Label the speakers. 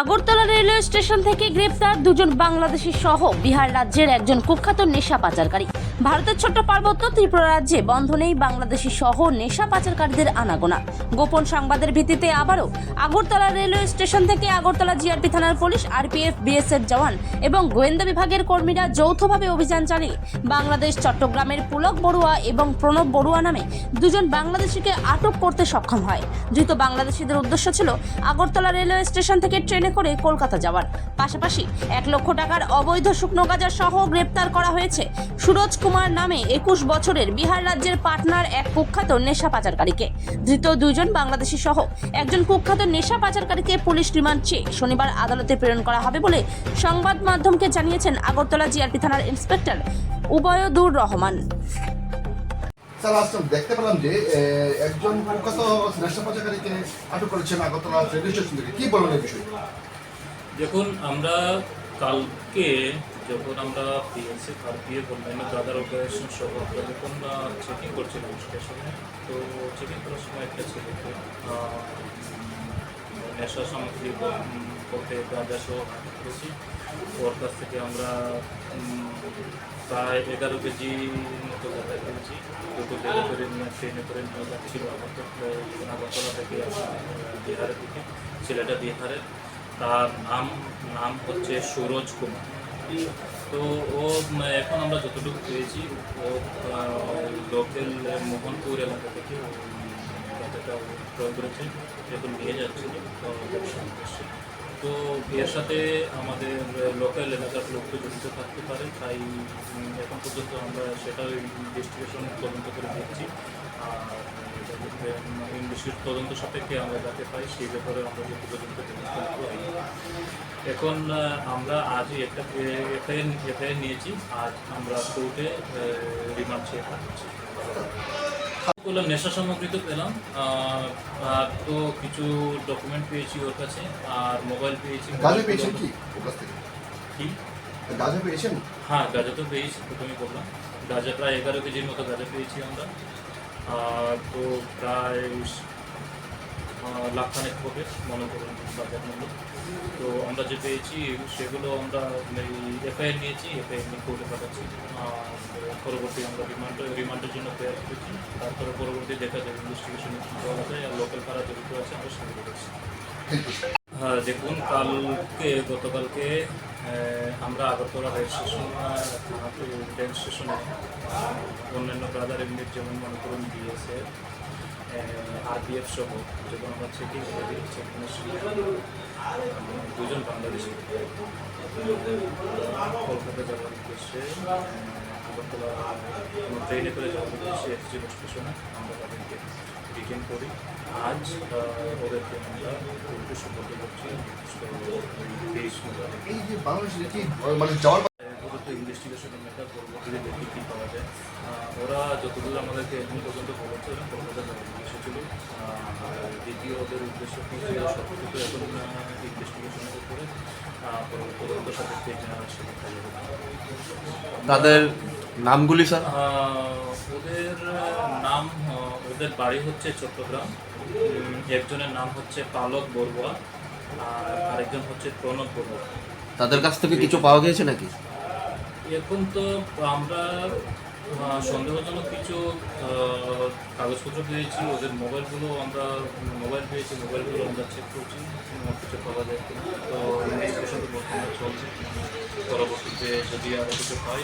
Speaker 1: Agartala railway station থেকে গ্রেপ্তার দুজন বাংলাদেশি সহ বিহার রাজ্যের একজন কুখ্যাত নেশা পাচারকারী। ভারতের ছোট্ট পার্বত্য ত্রিপুরা রাজ্যে বন্ধ নেই বাংলাদেশি সহ নেশা পাচারকারীদের আনাগোনা। গোপন সংবাদের ভিত্তিতে আবারও আগরতলা রেলওয়ে স্টেশন থেকে আগরতলা জিআরপি থানার পুলিশ, আরপিএফ, বিএসএফ জওয়ান এবং গোয়েন্দা বিভাগের কর্মীরা যৌথভাবে অভিযান চালিয়ে বাংলাদেশ, চট্টগ্রামের পুলক বড়ুয়া এবং প্রণব বড়ুয়া নামে দুজন বাংলাদেশিকে আটক করতে সক্ষম হয়। ধৃত বাংলাদেশিদের উদ্দেশ্য ছিল আগরতলা রেলওয়ে স্টেশন থেকে ট্রেনে করে কলকাতা যাওয়ার। পাশাপাশি এক লক্ষ টাকার অবৈধ শুকনো গাঁজা সহ গ্রেপ্তার করা হয়েছে সুরজ কুমার নামে একুশ বছরের বিহার রাজ্যের পাটনার এক কুখ্যাত নেশা পাচারকারীকে। ধৃত দুজন বাংলাদেশি সহ একজন কুখ্যাত নেশা পাচারকারীকে পুলিশ রিমান্ড চেয়ে শনিবার আদালতে প্রেরণ করা হবে বলে সংবাদ মাধ্যমকে জানিয়েছেন আগরতলা জিআরপি থানার ইন্সপেক্টর উভয়দুর রহমান।
Speaker 2: স্যার আসলাম দেখতে পেলাম যে একজন আটক করেছেন আগরতলা রেলওয়ে স্টেশন থেকে। কি বলবেন এই বিষয়ে?
Speaker 3: দেখুন, আমরা কালকে যখন আমরা পিএসসি ভারতীয় অন্যান্য দাদার অপারেশন সহ যখন চেকিং করছিলাম স্টেশনে তো চেকিং করার সময় একটা ছেলেকে নেশা সামগ্রী করতে গাঁজা সহ আটক করেছি ওর কাছ থেকে আমরা প্রায় এগারো কেজি মতো গাঁজা কিনেছি দুটো ট্রেনে করে ট্রেনে করে নিয়ে যাচ্ছিল আগরতলা আগরতলা থেকে বিহারের দিকে, ছেলেটা বিহারের তার নাম নাম হচ্ছে সুরজ কুমার। তো ও এখন আমরা যতটুকু পেয়েছি, ও লোকাল মোহনপুর এলাকা থেকে ও ও ক্রয় করেছে এখন নিয়ে যাচ্ছিল। তো উদ্দেশ্যে। তো এর সাথে আমাদের লোকাল এলাকার লোককে জড়িত থাকতে পারে, তাই এখন পর্যন্ত আমরা সেটা ইনভেস্টিগেশন তদন্ত করে আর ইনভেস্টিগেশন তদন্ত সাপেক্ষে আমরা যাতে পাই, সেই ব্যাপারে আমরা যত পর্যন্ত। এখন আমরা আজই একটা এফআইআর এফআইআর নিয়েছি, আজ আমরা কোর্টে রিমান্ড চেয়ে পাঠাচ্ছি বললাম নেশা সামগ্রী তো পেলাম। আর তো কিছু ডকুমেন্ট পেয়েছি ওর কাছে আর মোবাইল পেয়েছি।
Speaker 2: গাজা পেয়েছেন কি ওর কাছ থেকে?
Speaker 3: কি?
Speaker 2: গাজা পেয়েছেন?
Speaker 3: হ্যাঁ গাজা তো পেয়েছি প্রথমে বললাম। গাজা প্রায় এগারো কেজির মতো গাঁজা পেয়েছি আমরা। আর তো প্রায় লাখখানেক হবে মনে করুন বাজার মূল্য। তো আমরা যে পেয়েছি, সেগুলো আমরা এফআইআর নিয়েছি এফআইআর নিয়ে কোর্টে পাঠাচ্ছি। পরবর্তী আমরা রিমান্ড রিমান্ডের জন্য প্রেয়ার করেছি। তারপরে পরবর্তী দেখা যাবে ইনভেস্টিগেশন করা যায় আর লোকাল কারা জড়িত আছে, আমরা সেগুলো করছি হ্যাঁ দেখুন, কালকে, গতকালকে আমরা আগরতলা রেল স্টেশন রেল স্টেশনে অন্যান্য ব্রাদার ইউনিট যেমন মনে করুন বিএসএফ আরপিএফ সহ যখন চেকিং করি চেকিংয়ের দুজন বাংলাদেশি। কলকাতা যাওয়ার উদ্দেশ্যে আগরতলা ট্রেনে করে যাওয়ার উদ্দেশ্যে এসেছিল স্টেশনে আমরা তাদেরকে ডিটেন করি। আজ ওদেরকে আমরা কোর্টে সুপর্দ করছি।
Speaker 2: এই যে বাংলাদেশ কি মানে যাওয়ার
Speaker 3: ইনভেস্টিগেশন ওরা যতদূর আমাদেরকে এখন পর্যন্ত বলেছে কলকাতা যাওয়ার উদ্দেশ্য ছিল আহ, দ্বিতীয় ওদের উদ্দেশ্য ছিল সব কিছু এখন ইনভেস্টিগেশনের উপরে তদন্ত সাপেক্ষে।
Speaker 4: তাদের নামগুলি স্যার?
Speaker 3: ওদের নাম ওদের বাড়ি হচ্ছে চট্টগ্রাম। একজনের নাম হচ্ছে পালক বড়ুয়া আর আরেকজন হচ্ছে প্রণব বড়ুয়া।
Speaker 4: তাদের কাছ থেকে কিছু পাওয়া গিয়েছে নাকি?
Speaker 3: এখন তো আমরা সন্দেহজনক কিছু কাগজপত্র পেয়েছি, ওদের মোবাইলগুলো আমরা, মোবাইল পেয়েছি, মোবাইলগুলো আমরা চেক করছি কিছু পাওয়া যায় তো ইনভেস্টিগেশন বর্তমানে চলছে। পরবর্তীতে যদি আরও কিছু পাই